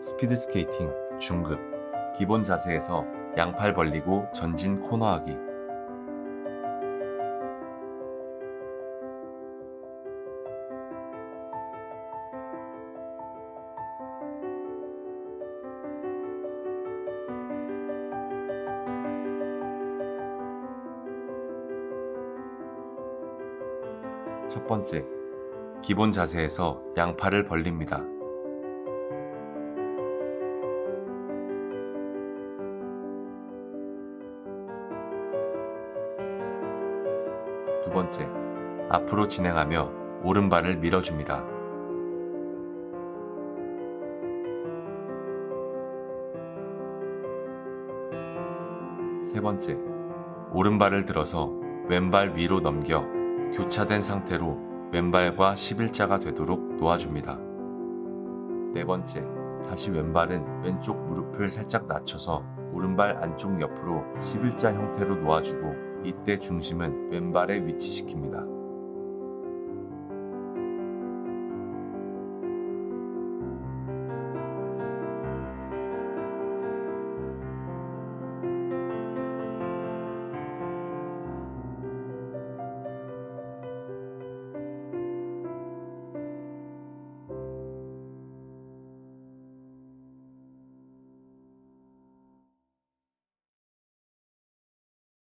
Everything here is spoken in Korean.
스피드 스케이팅 중급 기본 자세에서 양팔 벌리고 전진 코너하기 첫 번째, 기본 자세에서 양팔을 벌립니다. 두 번째, 앞으로 진행하며 오른발을 밀어줍니다. 세 번째, 오른발을 들어서 왼발 위로 넘겨 교차된 상태로 왼발과 11자가 되도록 놓아줍니다. 네 번째, 다시 왼발은 왼쪽 무릎을 살짝 낮춰서 오른발 안쪽 옆으로 11자 형태로 놓아주고 이때 중심은 왼발에 위치시킵니다.